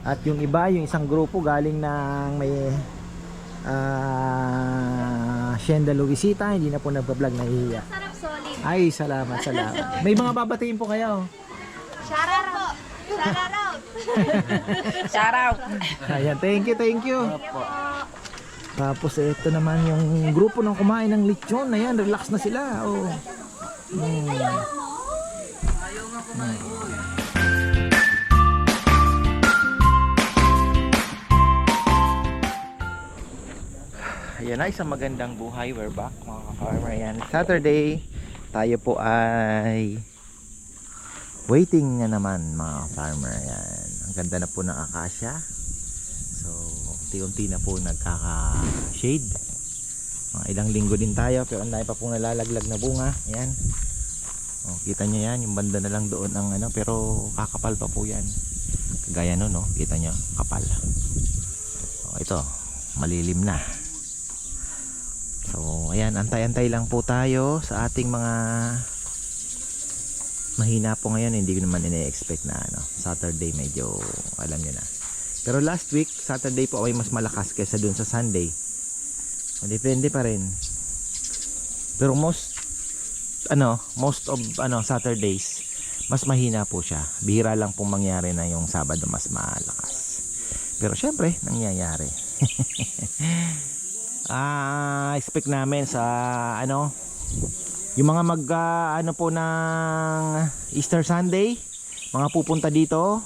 At yung iba, yung isang grupo galing ng may ah Shenda Luisita, hindi na po nagpa-vlog nahihiya. Sarap solid. Ay, salamat, salamat. May mga babatiin po kayo. Shout out po. Shout out. Shout out. Ayan, thank you, thank you. Tapos ito naman yung grupo ng kumain ng lechon. Ayan, relax na sila. Oh. Hmm. Ayan na, isang magandang buhay. We're back mga ka-farmer. Ayan, Saturday, tayo po ay waiting na naman mga farmer yan ang ganda na po ng akasya. So unti-unti na po nagkaka-shade. Mga ilang linggo din tayo pero ang pa pong nalalaglag na bunga. Yan oh, kita nyo yan yung banda na lang doon ang ano pero kakapal pa po yan. Kagaya no no? Kita nyo kapal. Oh, ito malilim na so ayan antay-antay lang po tayo sa ating mga mahina po ngayon. Hindi ko naman ine-expect na ano Saturday medyo alam niyo na. Pero last week Saturday po ay mas malakas kaysa dun sa Sunday. So, depende pa rin. Pero most ano most of ano Saturdays mas mahina po siya. Bihira lang pong mangyari na yung Sabado mas malakas. Pero syempre nangyayari ah expect namin sa ano yung mga mag ah, ano po ng Easter Sunday mga pupunta dito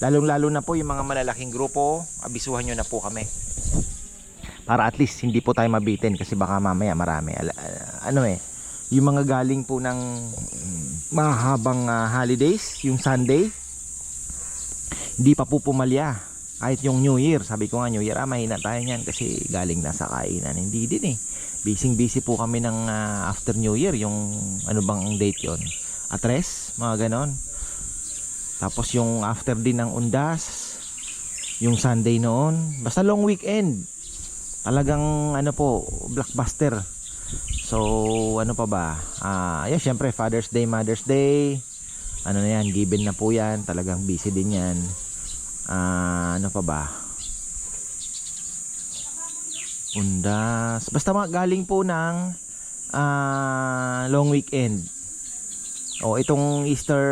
lalong lalo na po yung mga malalaking grupo abisuhan nyo na po kami. Para at least hindi po tayo mabitin kasi baka mamaya marami. Ano eh yung mga galing po ng mm, mahabang ah, holidays yung Sunday hindi pa po pumalya kahit yung New Year sabi ko nga New Year ah mahina tayo niyan kasi galing na sa kainan. Hindi din eh. Busy busy po kami ng ah, after New Year yung ano bang ang date yon atres? Mga ganon. Tapos yung after din ng undas yung Sunday noon. Basta long weekend. Talagang ano po blockbuster. So ano pa ba? Ah yeah, syempre Father's Day Mother's Day. Ano na yan given na po yan. Talagang busy din yan ah ano pa ba? Undas. Basta mga galing po ng ah, long weekend. O itong Easter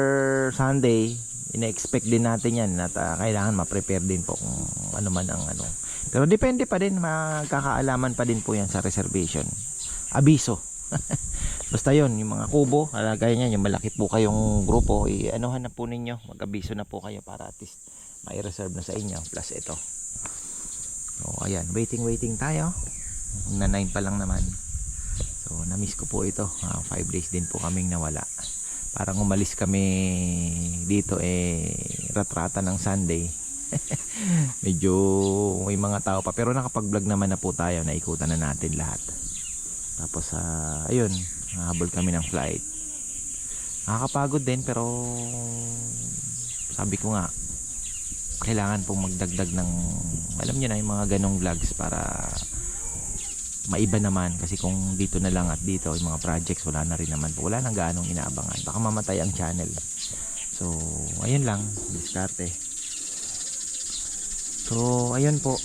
Sunday ina-expect din natin yan at ah, kailangan ma-prepare din po kung ano man ang ano. Pero depende pa din magkakaalaman pa din po yan sa reservation. Abiso. Basta yon yung mga kubo alagay niyan yung malaki po kayong grupo i-anuhan na po ninyo. Mag-abiso na po kayo para at least mai-reserve na sa inyo plus ito So, ayan, waiting waiting tayo. Na 9 pa lang naman. So, na-miss ko po ito. 5 days din po kaming nawala. Parang umalis kami dito eh ratrata ng Sunday. Medyo may mga tao pa pero nakapag-vlog naman na po tayo. Naikutan na natin lahat. Tapos ah, ayun, habol kami ng flight. Nakakapagod din pero sabi ko nga kailangan pong magdagdag ng alam niyo na yung mga ganong vlogs para maiba naman. Kasi kung dito na lang at dito yung mga projects wala na rin naman. Po wala nang gaanong inaabangan. Baka mamatay ang channel. So ayun lang. Diskarte. So ayun po.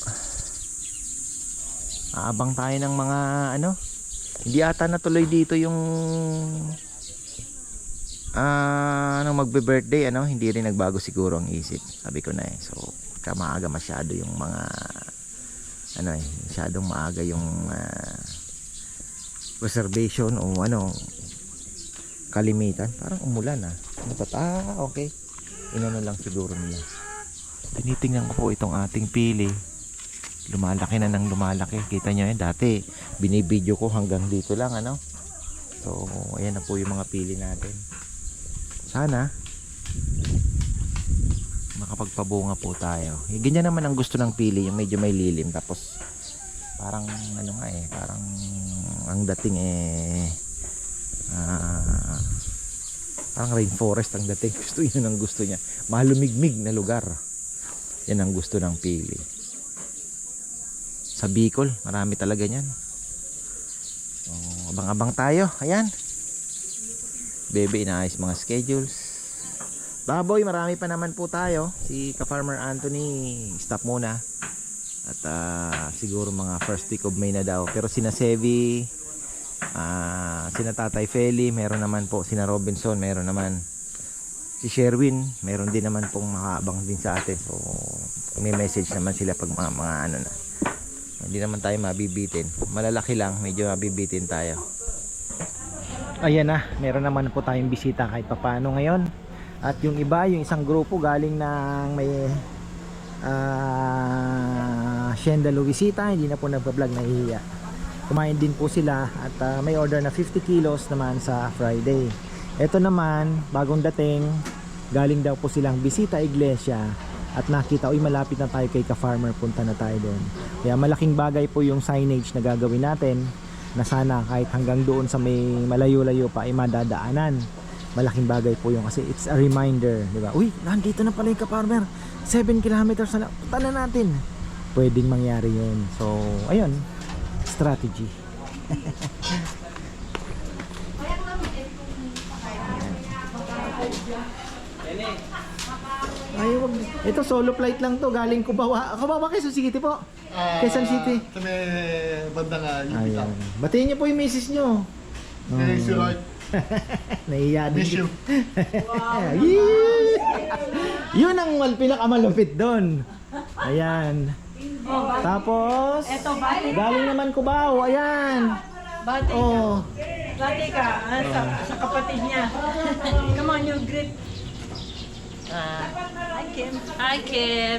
Aabang tayo ng mga ano? Hindi ata natuloy dito yung ah ano magbe-birthday ano hindi rin nagbago siguro ang isip. Sabi ko na eh so kamaaga masyado yung mga ano eh masyadong maaga yung ah, reservation o ano kalimitan. Parang umulan ah. Ano ah okay. Inano lang siguro nila. Tinitingnan ko po itong ating pili. Lumalaki na ng lumalaki. Kita nyo yan dati binibideo ko hanggang dito lang ano? So ayan na po yung mga pili natin sana. Makapagpabunga po tayo. Eh, ganyan naman ang gusto ng pili yung medyo may lilim tapos parang ano nga eh parang ang dating eh ah, parang rainforest ang dating. Gusto yun ang gusto niya. Malumigmig na lugar. Yan ang gusto ng pili. Sa Bicol marami talaga yan oh, abang abang tayo. Ayan bebe inaayos mga schedules Baboy, marami pa naman po tayo. Si ka-farmer Anthony, stop muna. At ah, siguro mga first week of May na daw. Pero sina Sevi, ah, sina Tatay Feli, meron naman po. Sina Robinson, meron naman. Si Sherwin, meron din naman pong makaabang din sa atin. So, may message naman sila pag mga, mga ano na. Hindi naman tayo mabibitin. Malalaki lang, medyo mabibitin tayo. Ayan na, meron naman po tayong bisita kahit papaano ngayon. At yung iba, yung isang grupo galing ng may ah Shenda Luisita, hindi na po nagpa-vlog nahihiya. Kumain din po sila at ah, may order na 50 kilos naman sa Friday. Ito naman, bagong dating, galing daw po silang bisita iglesia at nakita, uy malapit na tayo kay ka-farmer, punta na tayo doon. Kaya malaking bagay po yung signage na gagawin natin na sana kahit hanggang doon sa may malayo-layo pa ay madadaanan. Malaking bagay po yung kasi it's a reminder, di ba? Uy, nandito na pala yung ka-farmer. 7 kilometers na. Punta na natin. Pwedeng mangyari yun. So, ayun. Strategy. Ay, wag. Ito solo flight lang to. Galing Kubawa. Kubawa Quezon City po. Quezon City. Sa may banda nga, yung bitaw. Ayan. Batiin niyo po yung misis niyo. Kaya si Roy, Nahiya din. miss you. Yee! Yun ang mal pinakamalupit doon. Ayan. Tapos, galing naman Cubao. Ayan. Bati ka. Oh. Bati ka ah, sa, sa kapatid niya. Come on, you greet. Uh, hi, Kim. Hi, Kim.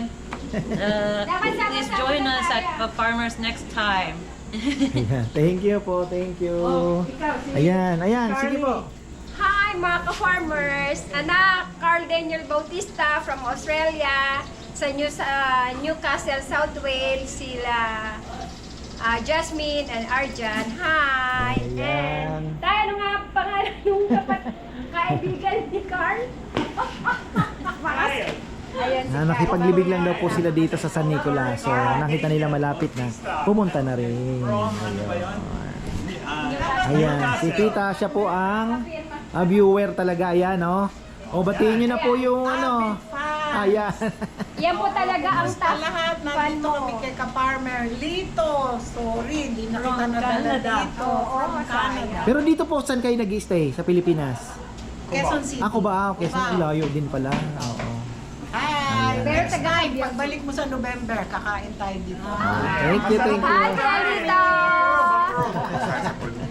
Uh, please join us at the farmers next time. Ayan. Thank you po. Thank you. Ayan. Ayan. Sige po. Hi mga ka-farmers! Anak, Carl Daniel Bautista from Australia sa New, sa Newcastle, South Wales, sila ah, Jasmine and Arjan. Hi! Ayan. And tayo ano nga pangalan ng kapat- kaibigan ni Carl? Si Na, nakipaglibig lang daw po sila dito sa San Nicolas. So, nakita nila malapit na. Pumunta na rin. Ayan. Ayan. Si Tita, siya po ang ah, viewer talaga. Ayan, no? O, batiin nyo na po yung ano. Ayan. Yan po talaga ang top lahat, nandito kami kay ka-farmer. Lito, sorry, hindi na kita nadala Canada. dito. From Canada. Pero dito po, saan kayo nag-stay? Sa Pilipinas? Quezon City. Ako ba? Okay, sa layo din pala. Oo. Pero Next taga- time, pagbalik mo sa November, kakain tayo dito. Thank you, thank you. Hi, Carlito!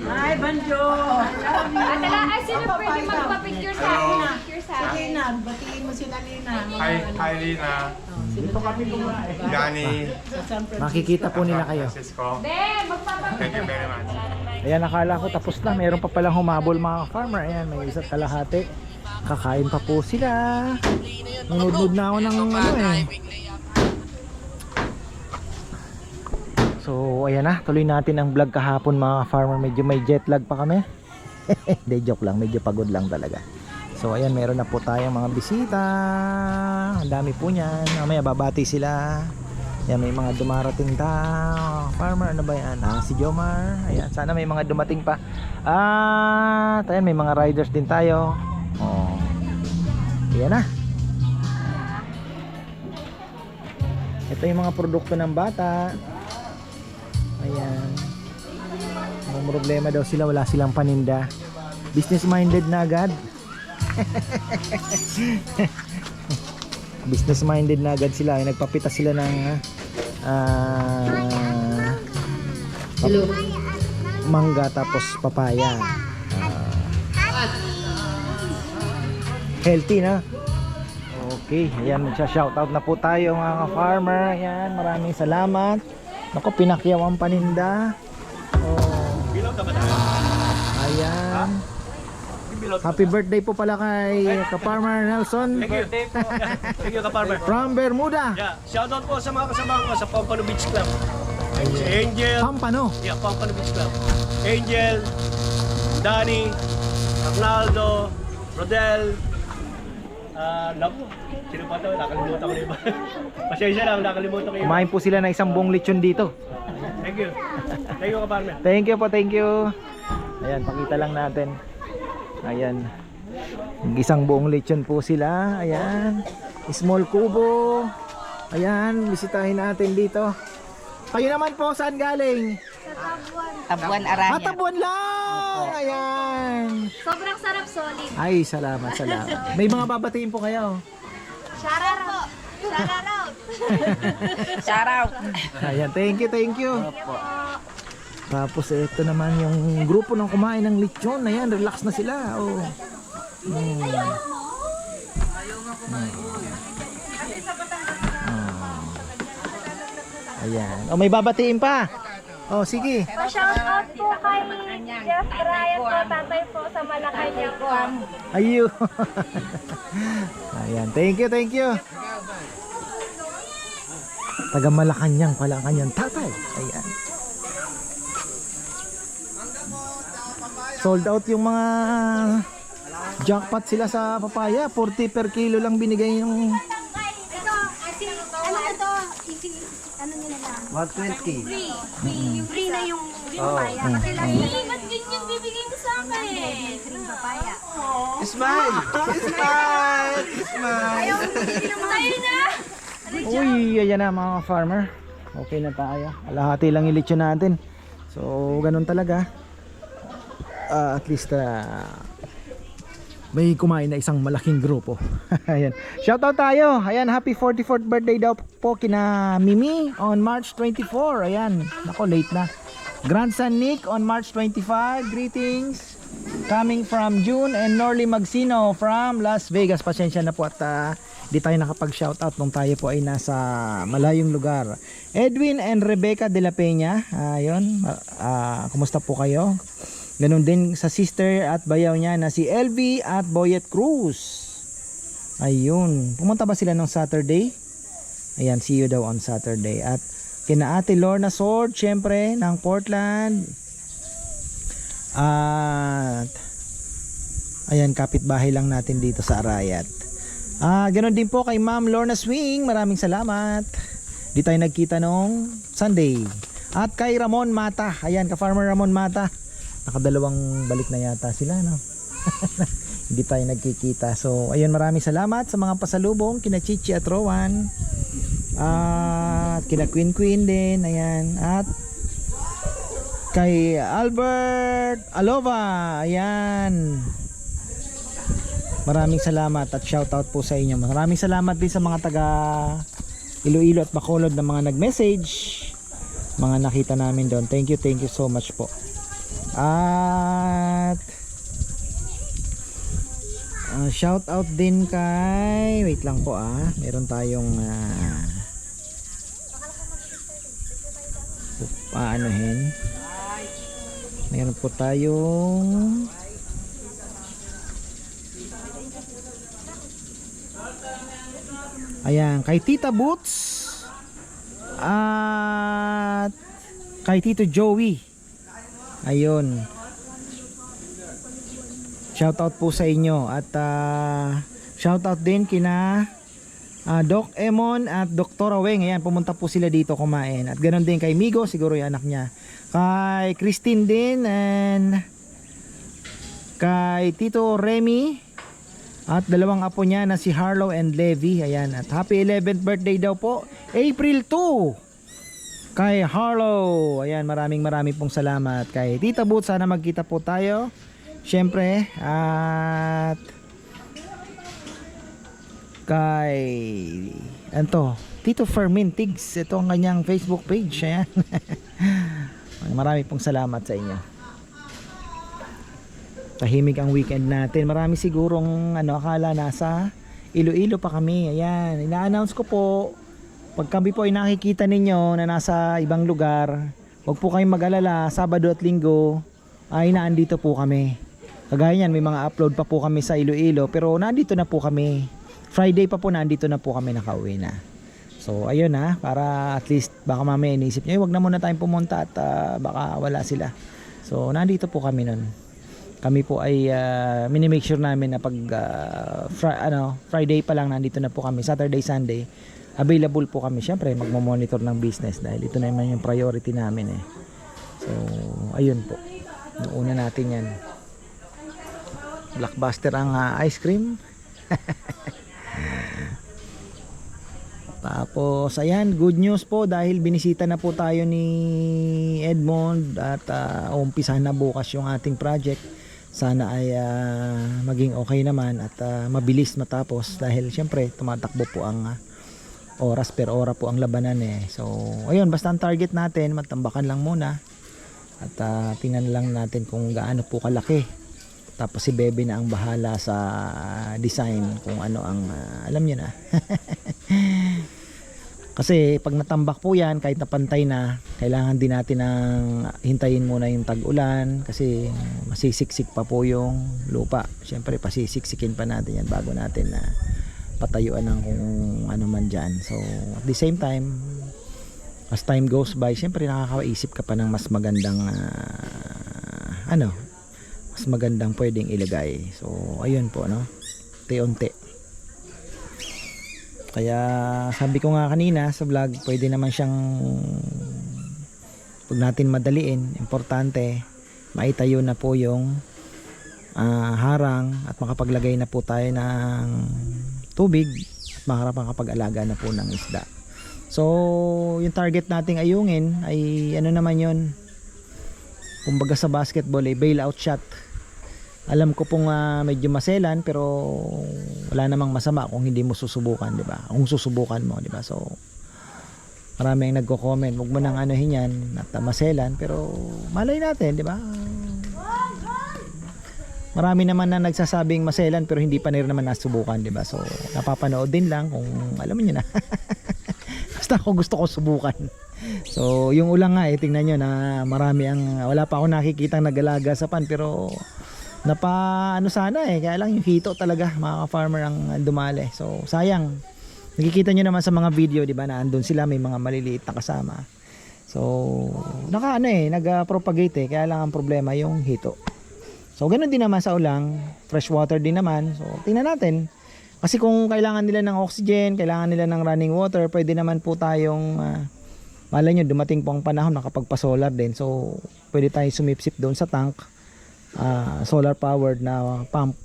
Hi, Banjo! At ala, ay, sino pwede magpa-picture sa akin? Picture sa Si akin. Lina, batiin mo sila Lina. Hi, hi Lina. Dito kami kumain. Francisco. Makikita po nila kayo. Francisco. Be, magpapapicture. Thank you very much. Ayan, nakala ko tapos na. Meron pa palang humabol mga farmer. Ayan, may isa't kalahati. Kakain pa po sila. Nunod-nod na ako ng ano eh. So, ayan na. Tuloy natin ang vlog kahapon mga farmer. Medyo may jet lag pa kami. Hindi, joke lang. Medyo pagod lang talaga. So, ayan. Meron na po tayong mga bisita. Ang dami po niyan. Mamaya babati sila. Yan, may mga dumarating ta. Farmer, ano ba yan? Ah, si Jomar. Ayan, sana may mga dumating pa. Ah, ayan, may mga riders din tayo. Ayan na. Ito yung mga produkto ng bata. Ayan. Ang problema daw sila, wala silang paninda. Business minded na agad. Business minded na agad sila. Ay, nagpapita sila ng ah pap- mangga tapos papaya. Healthy na. Okay, ayan magsha-shoutout na po tayo mga farmer. Ayan, maraming salamat. Nako, pinakyaw ang paninda. Oh. Ayan. Happy birthday po pala kay ka-farmer Nelson Birthday po. Thank you, Kaparmer. from Bermuda. Yeah, shoutout po sa mga kasama ko sa Pampano Beach Club. Angel, Pampano. yeah, Pampano Beach Club. Angel, Danny, Arnaldo, Rodel, ah, naku, sino pa to? Nakalimutan ko na iba. Pasensya lang, nakalimutan ko iba. Kumain po sila ng isang buong lechon dito. Thank you. Thank you, Kaparmer. Thank you po, thank you. Ayan, pakita lang natin. Ayan. Isang buong lechon po sila. Ayan. Small kubo. Ayan, bisitahin natin dito. Kayo naman po, saan galing? Tabuan Ah, Aranya. Tabuan lang! Ayan. Sobrang sarap, solid. Ay, salamat, salamat. May mga babatiin po kayo. Shout out. Shout out. Shout out. Ayan, thank you, thank you. Tapos ito naman yung grupo ng kumain ng lechon. Ayan, relax na sila. Oh. Mm. Ah. Ayan. Oh, may babatiin pa. Oh, sige. Pa-shout out po kay Jeff Brian po, tatay po sa Malacanang po. Ayo. Ayan, thank you, thank you. Taga Malacanang pala ang kanyang tatay. Ayan. Sold out yung mga jackpot sila sa papaya. 40 per kilo lang binigay yung Ito, kasi, ano ito? Isi- Ano nila lang? 120. Free. Free. Free na yung papaya. Kasi lang yun. Ba't ganyan bibigay mo sa akin? Free papaya. Smile! Smile! Smile! Tayo na! Uy, ayan na mga farmer. Okay na tayo. Alahati lang yung lechon natin. So, ganun talaga. Ah, at least ah, may kumain na isang malaking grupo. ayan. Shoutout tayo. Ayan, happy 44th birthday daw po kina Mimi on March 24. Ayan. Nako, late na. Grandson Nick on March 25. Greetings. Coming from June and Norly Magsino from Las Vegas. Pasensya na po at ah, di tayo nakapag-shoutout nung tayo po ay nasa malayong lugar. Edwin and Rebecca de la Peña. Ayun. Ah, kumusta po kayo? Ganun din sa sister at bayaw niya na si LV at Boyet Cruz. Ayun. Pumunta ba sila nung Saturday? Ayan, see you daw on Saturday. At kina ate Lorna Sword, syempre, ng Portland. At ayan, kapitbahay lang natin dito sa Arayat. Ah, ganun din po kay Ma'am Lorna Swing. Maraming salamat. Di tayo nagkita nung Sunday. At kay Ramon Mata. Ayan, ka Farmer Ramon Mata. Nakadalawang balik na yata sila, no? Hindi tayo nagkikita. So, ayun, maraming salamat sa mga pasalubong. Kina Chichi at Rowan. At kina Queen Queen din. Ayan. At kay Albert Alova. Ayan. Maraming salamat at shoutout po sa inyo. Maraming salamat din sa mga taga Iloilo at Bacolod na mga nag-message. Mga nakita namin doon. Thank you, thank you so much po. At uh, shout out din kay wait lang po ah. Meron tayong uh, paanohin. Meron po tayong Ayan, kay Tita Boots at kay Tito Joey. Ayun. Shoutout po sa inyo at uh, shoutout din kina ah, Doc Emon at Dr. Weng. Ayan, pumunta po sila dito kumain. At ganoon din kay Migo, siguro yung anak niya. Kay Christine din and kay Tito Remy at dalawang apo niya na si Harlow and Levi. Ayan. At happy 11th birthday daw po. April 2. Kay Harlow. Ayan, maraming maraming pong salamat. Kay Tita Boots, sana magkita po tayo. Siyempre. At kay ano Tito Fermin Tigs. Ito ang kanyang Facebook page. Ayan. Marami pong salamat sa inyo. Tahimik ang weekend natin. Marami sigurong ano, akala nasa Iloilo pa kami. Ayan, ina-announce ko po. Pag kami po ay nakikita ninyo na nasa ibang lugar, huwag po kayong mag-alala. Sabado at Linggo ay naandito po kami. Kagaya niyan, may mga upload pa po kami sa Iloilo. Pero nandito na po kami. Friday pa po nandito na po kami nakauwi na. So ayun na, para at least baka mamaya inisip nyo, "Eh, wag na muna tayong pumunta at ah, baka wala sila. So nandito po kami nun. Kami po ay uh, mini-make sure namin na pag ah, fri- ano, Friday pa lang nandito na po kami, Saturday, Sunday, available po kami. Siyempre magmo-monitor ng business dahil ito naman yung priority namin eh. So ayun po. Nuuna natin yan. Blockbuster ang ah, ice cream. Tapos ayan, good news po dahil binisita na po tayo ni Edmond at uh, umpisahan na bukas yung ating project. Sana ay ah, maging okay naman at ah, mabilis matapos dahil syempre tumatakbo po ang ah, oras per ora po ang labanan eh. So ayun, basta ang target natin, matambakan lang muna. At ah, tingnan lang natin kung gaano po kalaki. Tapos si Bebe na ang bahala sa ah, design kung ano ang ah, alam niyo na. Kasi pag natambak po yan, kahit napantay na, kailangan din natin ng hintayin muna yung tag-ulan kasi masisiksik pa po yung lupa. Siyempre pasisiksikin pa natin yan bago natin na patayuan ng kung ano man dyan. So at the same time, as time goes by, siyempre nakakaisip ka pa ng mas magandang ah, ano, mas magandang pwedeng ilagay. So ayun po no, unti-unti. Kaya sabi ko nga kanina sa vlog, pwede naman siyang pag natin madaliin, importante maitayo na po yung ah, harang at makapaglagay na po tayo ng tubig at makarap makapag-alaga na po ng isda. So, yung target nating ayungin ay ano naman yun? Kumbaga sa basketball ay bailout shot. Alam ko pong ah, medyo maselan pero wala namang masama kung hindi mo susubukan, 'di ba? Kung susubukan mo, 'di ba? So maraming nagko-comment, wag mo nang anuhin 'yan at ah, maselan pero malay natin, 'di ba? Marami naman na nagsasabing maselan pero hindi pa rin naman nasubukan, 'di ba? So napapanood din lang kung alam niyo na. Basta ako gusto ko subukan. So, yung ulang nga eh, tingnan nyo na marami ang, wala pa ako nakikita nag-alaga sa pan, pero napa ano sana eh kaya lang yung hito talaga mga ka-farmer ang dumali so sayang nakikita nyo naman sa mga video di ba na andun sila may mga maliliit na kasama so naka ano eh nag-propagate eh kaya lang ang problema yung hito so ganun din naman sa ulang. Fresh water din naman. So tingnan natin. Kasi kung kailangan nila ng oxygen kailangan nila ng running water pwede naman po tayong ah, malay nyo dumating po ang panahon nakapagpa-solar din. So pwede tayong sumipsip doon sa tank ah, solar powered na pump.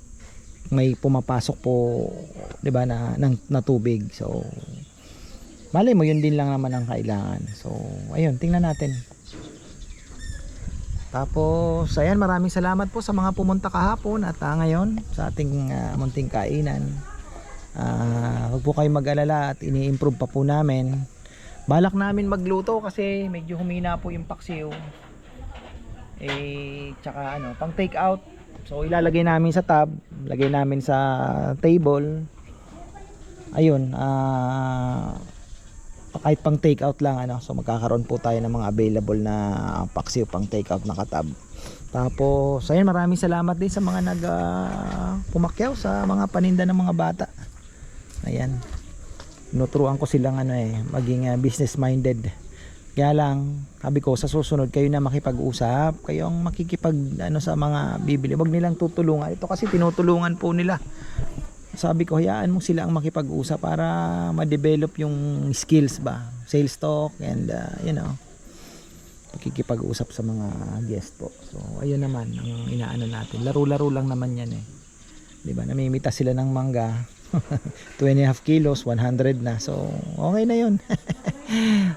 May pumapasok po 'di ba na ng na tubig. So malay mo yun din lang naman ang kailangan. So ayun tingnan natin tapos ayan maraming salamat po sa mga pumunta kahapon at ah, ngayon sa ating ah, munting kainan. Ah, huwag po kayong mag-alala at ini-improve pa po namin. Balak namin magluto kasi medyo humina po yung paksiw. Eh tsaka ano pang take out so ilalagay namin sa tab lagay namin sa table. Ayun ah kahit pang take out lang ano. So magkakaroon po tayo ng mga available na paksiw pang take out na katab. Tapos ayun maraming salamat din sa mga nag ah, pumakyaw sa mga paninda ng mga bata. Ayan. Nuturuan ko silang ano eh maging ah, business minded kaya lang sabi ko sa susunod kayo na makipag-usap kayo ang makikipag ano sa mga bibili. Wag nilang tutulungan. Ito kasi tinutulungan po nila sabi ko hayaan mo sila ang makipag-usap para ma-develop yung skills ba sales talk and uh, you know pakikipag-usap sa mga guest po. So ayun naman ang inaano natin. Laro-laro lang naman yan eh. Di ba? Namimita sila ng mangga. 2 and a half kilos 100 na. So okay na yun.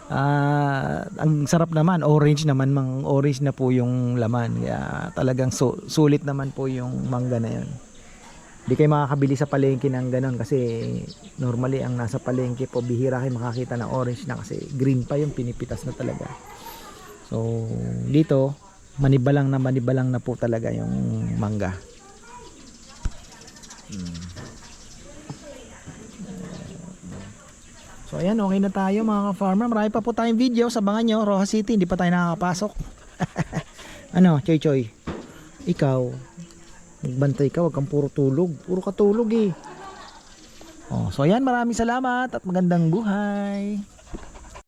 Ah, ang sarap naman. Orange naman mang orange na po yung laman. Kaya talagang su- sulit naman po yung mangga na yun Hindi kayo makakabili sa palengke ng ganun kasi normally ang nasa palengke po bihira kayo makakita ng orange na kasi green pa yung pinipitas na talaga. So dito manibalang na manibalang na po talaga yung mangga. Hmm. So ayan, okay na tayo mga ka-farmer. Marami pa po tayong video. Sabangan nyo, Roja City, hindi pa tayo nakakapasok. ano, Choy Choy? Ikaw, magbantay ka, wag kang puro tulog. Puro ka tulog eh. Oh, so ayan, maraming salamat at magandang buhay.